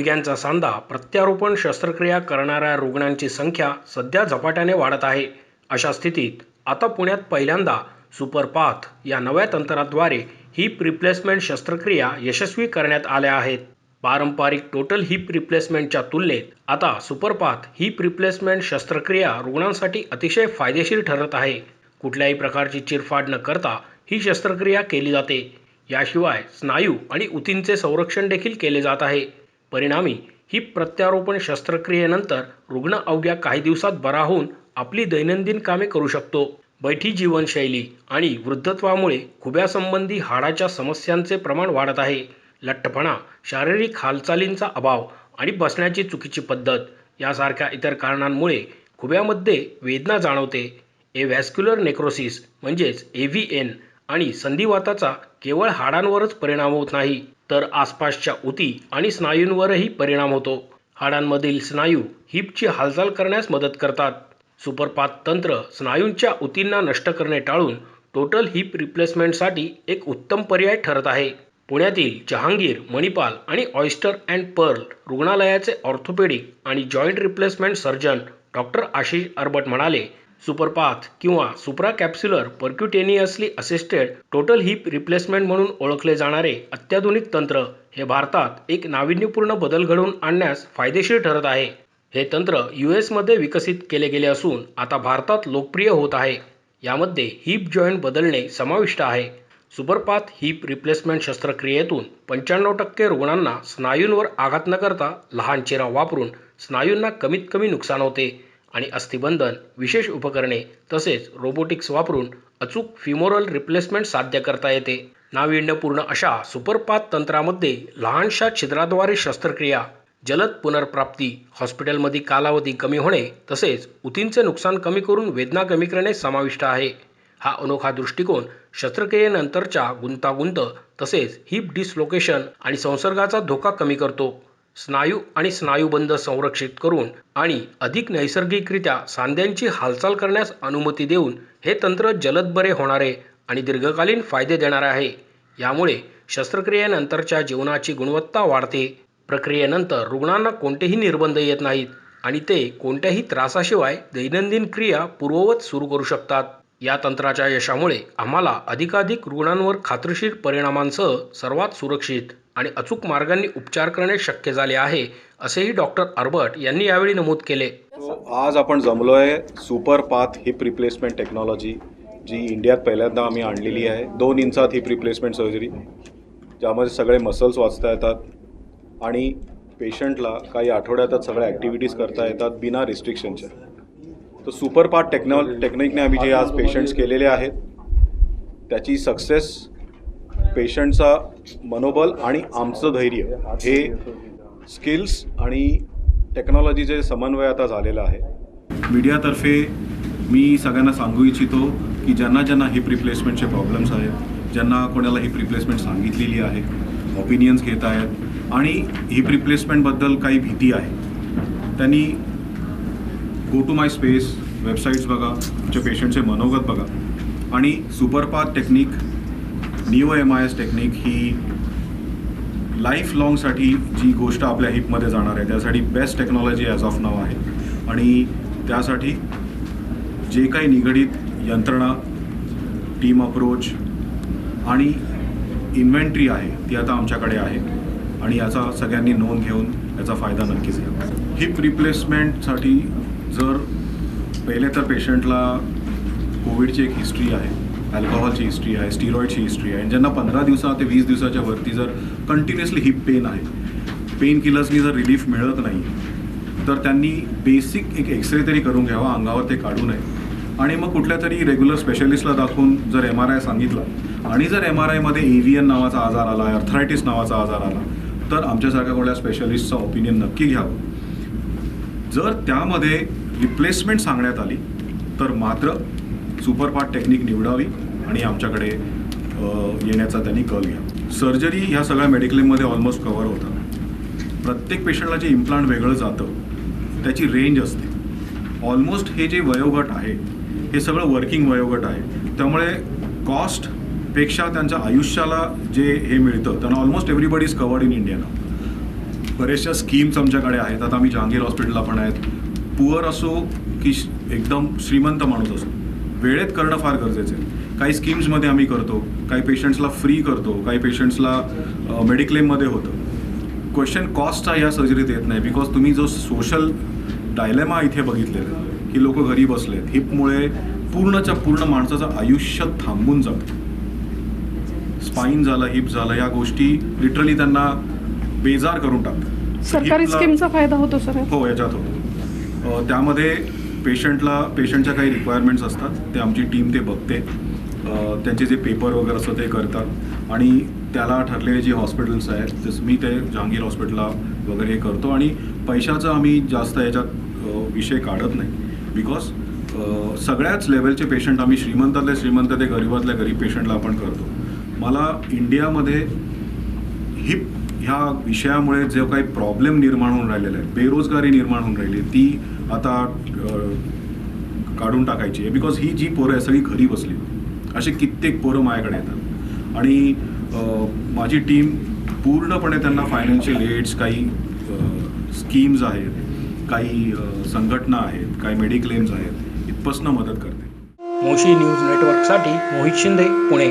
गुडघ्यांचा सांधा प्रत्यारोपण शस्त्रक्रिया करणाऱ्या रुग्णांची संख्या सध्या झपाट्याने वाढत आहे. अशा स्थितीत आता पुण्यात पहिल्यांदा सुपरपाथ या नव्या तंत्राद्वारे हिप रिप्लेसमेंट शस्त्रक्रिया यशस्वी करण्यात आल्या आहेत. पारंपरिक टोटल हिप रिप्लेसमेंटच्या तुलनेत आता सुपरपाथ हिप रिप्लेसमेंट शस्त्रक्रिया रुग्णांसाठी अतिशय फायदेशीर ठरत आहे. कुठल्याही प्रकारची चिरफाड न करता ही शस्त्रक्रिया केली जाते. याशिवाय स्नायू आणि उतींचे संरक्षण देखील केले जात आहे. परिणामी ही प्रत्यारोपण शस्त्रक्रियेनंतर रुग्ण अवघ्या काही दिवसात बरा होऊन आपली दैनंदिन कामे करू शकतो. बैठी जीवनशैली आणि वृद्धत्वामुळे खुब्यासंबंधी हाडाच्या समस्यांचे प्रमाण वाढत आहे. लठ्ठपणा शारीरिक हालचालींचा अभाव आणि बसण्याची चुकीची पद्धत यासारख्या इतर कारणांमुळे खुब्यामध्ये वेदना जाणवते. ए व्हॅस्क्युलर नेक्रोसिस म्हणजेच ए व्ही एन आणि संधिवाताचा केवळ हाडांवरच परिणाम होत नाही तर आसपासच्या उती आणि स्नायूंवरही परिणाम होतो. हाडांमधील स्नायू हिपची हालचाल करण्यास मदत करतात. सुपरपात तंत्र स्नायूंच्या उतींना नष्ट करणे टाळून टोटल हिप रिप्लेसमेंटसाठी एक उत्तम पर्याय ठरत आहे. पुण्यातील जहांगीर मणिपाल आणि ऑयस्टर अँड पर्ल रुग्णालयाचे ऑर्थोपेडिक आणि joint replacement surgeon doctor Ashish Arbat म्हणाले सुपरपाथ किंवा supra capsular percutaneously assisted total hip replacement म्हणून ओळखले जाणारे अत्याधुनिक तंत्र हे भारतात एक नाविन्यपूर्ण बदल घडवून आणण्यास फायदेशीर ठरत आहे. हे तंत्र यू एसमध्ये विकसित केले गेले असून आता भारतात लोकप्रिय होत आहे. यामध्ये हिप जॉईंट बदलणे समाविष्ट आहे. सुपरपाथ हिप रिप्लेसमेंट शस्त्रक्रियेतून पंच्याण्णव टक्के रुग्णांना स्नायूंवर आघात न करता लहान चिरा वापरून स्नायूंना कमीत कमी नुकसान होते. आणि अस्थिबंधन विशेष उपकरणे तसेच रोबोटिक्स वापरून अचूक फिमोरल रिप्लेसमेंट साध्य करता येते. नाविन्यपूर्ण अशा सुपरपात तंत्रामध्ये लहानशा छिद्राद्वारे शस्त्रक्रिया जलद पुनर्प्राप्ती हॉस्पिटलमध्ये कालावधी कमी होणे तसेच उतींचे नुकसान कमी करून वेदना कमी करणे समाविष्ट आहे. हा अनोखा दृष्टिकोन शस्त्रक्रियेनंतरच्या गुंतागुंत तसेच हिप डिसलोकेशन आणि संसर्गाचा धोका कमी करतो. स्नायू आणि स्नायूबंध संरक्षित करून आणि अधिक नैसर्गिकरित्या सांध्यांची हालचाल करण्यास अनुमती देऊन हे तंत्र जलद बरे होणारे आणि दीर्घकालीन फायदे देणारे आहे. यामुळे शस्त्रक्रियेनंतरच्या जीवनाची गुणवत्ता वाढते. प्रक्रियेनंतर रुग्णांना कोणतेही निर्बंध येत नाहीत आणि ते कोणत्याही त्रासाशिवाय दैनंदिन क्रिया पूर्ववत सुरू करू शकतात. या तंत्राच्या यशामुळे आम्हाला अधिकाधिक रुग्णांवर खात्रीशीर परिणामांसह सर्वात सुरक्षित आणि अचूक मार्गांनी उपचार करणे शक्य झाले आहे असेही डॉक्टर अर्बट यांनी यावेळी नमूद केले. हो, आज आपण जमलो आहे super path hip replacement technology जी इंडियात पहिल्यांदा आम्ही आणलेली आहे. दोन इंचात हिप रिप्लेसमेंट सर्जरी ज्यामध्ये सगळे मसल्स वाचता येतात आणि पेशंटला काही आठवड्यातच सगळ्या ॲक्टिव्हिटीज करता येतात बिना रिस्ट्रिक्शनच्या तर सुपर पाथ टेक्नॉ टेक्निकने आम्ही जे आज पेशंट्स केलेले आहेत त्याची सक्सेस पेशंटचा मनोबल आणि आमचं धैर्य हे स्किल्स आणि टेक्नॉलॉजीचे समन्वय आता झालेलं आहे. मीडियातर्फे मी सगळ्यांना सांगू इच्छितो की ज्यांना ज्यांना हिप रिप्लेसमेंटचे प्रॉब्लेम्स आहेत ज्यांना कोणाला हिप रिप्लेसमेंट सांगितलेली आहे ऑपिनियन्स घेत आहेत आणि हिप रिप्लेसमेंटबद्दल काही भीती आहे त्यांनी go to my space websites बघा तुमच्या पेशंटचे मनोगत बघा आणि superpath technique neo M I S technique he life लाँगसाठी जी गोष्ट आपल्या हिपमध्ये जाणार आहे त्यासाठी बेस्ट टेक्नॉलॉजी ॲज ऑफ नाव आहे. आणि त्यासाठी जे काही निगडीत यंत्रणा टीम अप्रोच आणि इन्व्हेंट्री आहे ती आता आमच्याकडे आहे. आणि याचा सगळ्यांनी नोंद घेऊन याचा फायदा नक्कीच घ्या. हिप रिप्लेसमेंटसाठी जर पहिले तर पेशंटला कोविडची एक हिस्ट्री आहे. अल्कोहॉलची हिस्ट्री आहे स्टिरॉईडची हिस्ट्री आहे. आणि ज्यांना पंधरा दिवसा ते वीस दिवसाच्या वरती जर कंटिन्युअसली हिप पेन आहे पेन किलर्सनी जर रिलीफ मिळत नाही तर त्यांनी बेसिक एक एक्सरे तरी करून घ्यावा अंगावर ते काढू नये. आणि मग कुठल्या तरी रेग्युलर स्पेशलिस्टला दाखवून जर एम आर आय सांगितला आणि जर एम आर आयमध्ये एव्हीएन नावाचा आजार आला अर्थरायटिस नावाचा आजार आला तर आमच्यासारख्या कुठल्या स्पेशलिस्टचा ओपिनियन नक्की घ्यावं. जर त्यामध्ये रिप्लेसमेंट सांगण्यात आली तर मात्र सुपरपार्ट टेक्निक निवडावी आणि आमच्याकडे येण्याचा त्यांनी कल घ्या सर्जरी ह्या सगळ्या मेडिक्लेममध्ये ऑलमोस्ट कवर होतात. प्रत्येक पेशंटला जे इम्प्लांट वेगळं जातं त्याची रेंज असते. ऑलमोस्ट हे जे वयोगट आहे हे सगळं वर्किंग वयोगट आहे. त्यामुळे कॉस्टपेक्षा त्यांच्या आयुष्याला जे हे मिळतं त्यांना almost everybody is covered in India ना बऱ्याचशा स्कीम्स आमच्याकडे आहेत. आता आम्ही जहांगीर हॉस्पिटलला पण आहेत. पुअर असो की श- एकदम श्रीमंत माणूस असो. वेळेत करणं फार गरजेचं आहे. काही स्कीम्समध्ये आम्ही करतो काही पेशंट्सला फ्री करतो काही पेशंट्सला मेडिक्लेममध्ये होतं. क्वेश्चन कॉस्टचा या सर्जरीत येत नाही बिकॉज तुम्ही जो सोशल डायलेमा इथे बघितलेला की लोक घरी बसलेत हिपमुळे पूर्णच्या पूर्ण माणसाचं आयुष्य थांबून जातं. स्पाईन झालं हिप झालं या गोष्टी लिटरली त्यांना बेजार करून टाकतात. सरकारी स्कीमचा फायदा होतो सर. हो याच्यात होतो. त्यामध्ये पेशंटला पेशंटच्या काही रिक्वायरमेंट्स असतात ते आमची टीम ते बघते. त्यांचे जे पेपर वगैरे असतं ते करतात. आणि त्याला ठरलेले जे हॉस्पिटल्स आहेत जसं मी ते जहांगीर हॉस्पिटलला वगैरे हे करतो. आणि पैशाचा आम्ही जास्त याच्यात विषय काढत नाही. बिकॉज सगळ्याच लेवलचे पेशंट आम्ही श्रीमंतातले श्रीमंत ते गरीबातल्या गरीब पेशंटला आपण करतो. मला इंडियामध्ये हिप ह्या विषयामुळे जो काही प्रॉब्लेम निर्माण होऊन राहिलेला आहे बेरोजगारी निर्माण होऊन राहिली आहे, ती आता काढून टाकायची आहे. बिकॉज ही जी पोरं आहे सगळी घरी बसली. असे कित्येक पोरं माझ्याकडे येतात. आणि माझी टीम पूर्णपणे त्यांना फायनान्शियल एड्स काही स्कीम्स आहेत काही संघटना आहेत काही मेडिक्लेम्स आहेत इथपासनं मदत करते. मोशी न्यूज नेटवर्कसाठी मोहित शिंदे पुणे.